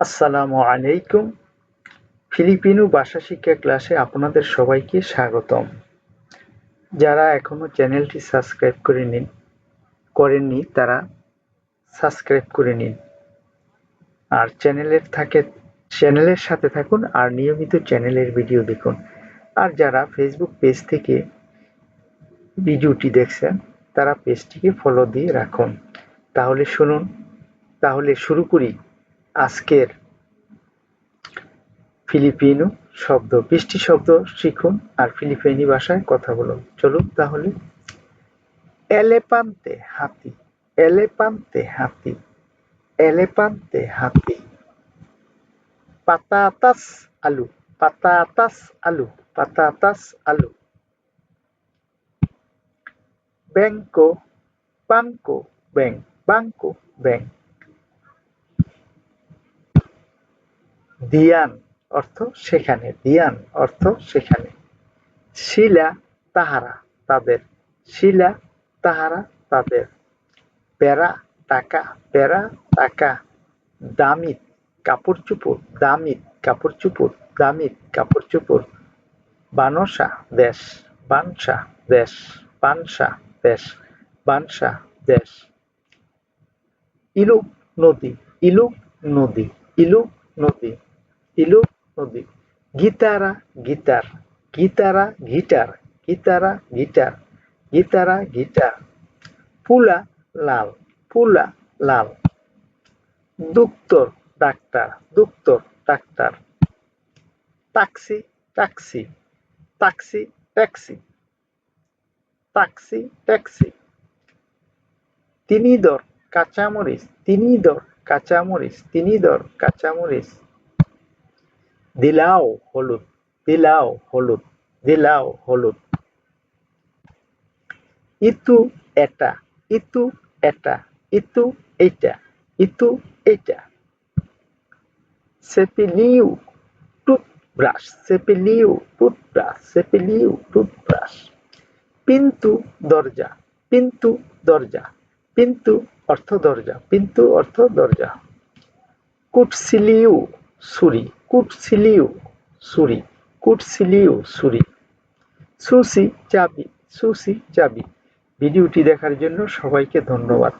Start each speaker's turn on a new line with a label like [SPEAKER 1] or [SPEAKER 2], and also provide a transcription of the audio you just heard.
[SPEAKER 1] আসসালামু আলাইকুম। ফিলিপিনো ভাষা শিক্ষা ক্লাসে আপনাদের সবাইকে স্বাগতম। যারা এখনও চ্যানেলটি সাবস্ক্রাইব করে নিন করেননি, তারা সাবস্ক্রাইব করে নিন। আর চ্যানেলের থাকে, চ্যানেলের সাথে থাকুন আর নিয়মিত চ্যানেলের ভিডিও দেখুন। আর যারা ফেসবুক পেজ থেকে ভিডিওটি দেখছেন, তারা পেজটিকে ফলো দিয়ে রাখুন। তাহলে শুনুন, তাহলে শুরু করি। আজকের ফিলিপিনো শব্দ, বৃষ্টি শব্দ শিখুন আর ফিলিপিনি ভাষায় কথা বলুন। চলুন তাহলে। এলেপান্তে হাতি এলেপান্তে হাতি এলেপান্তে হাতি। patatas alu patatas alu patatas আলু। bangko bangko bang bangko bang দিয়ান অর্থ সেখানে, দিয়ান অর্থ সেখানে। শিলা তাহারা তাদের, শিলা তাহারা তাদের। পেরা টাকা পেরা টাকা। দামিত কাপড় চুপড়, দামিত কাপড় চুপড়, দামিত কাপড় চুপড়। বানসা দেশ বানসা দেশ বানসা দেশ বানসা দেশ। ইলুক নদী ইলুক নদী ইলুক নদী। ইলুক নদী গিতারা গিটার গিতারা গিটার গিতারা গিটার গিতারা গিটার পুলা লাল পুলা লাল দুক্তর ডাক্তার দুক্তর ডাক্তার টাক্সি ট্যাক্সি টাক্সি ট্যাক্সি টাক্সি ট্যাক্সি তিনি দর কাঁচামরিচ. তিনি দর কাঁচামরিচ. তিনি দর কাঁচামরিচ. দিলাও হলুদ দিলাও হলুদ দিলাও হলুদ ইতু এটা ইতু এটা ইতু এইটা ইতু এইটা সেপিলিউ টুথব্রাশ সেপিলিউ টুথব্রাশ সেপিলিউ টুথব্রাশ পিন্তু দরজা পিন্তু দরজা পিন্তু অর্থ দরজা পিন্তু অর্থ দরজা কুটসিলিউ ছুরি কুটসিলিউ সুরি কুটসিলিও সুরি। সুসি চাবি সুসি চাবি ভিডিওটি দেখার জন্য সবাইকে ধন্যবাদ।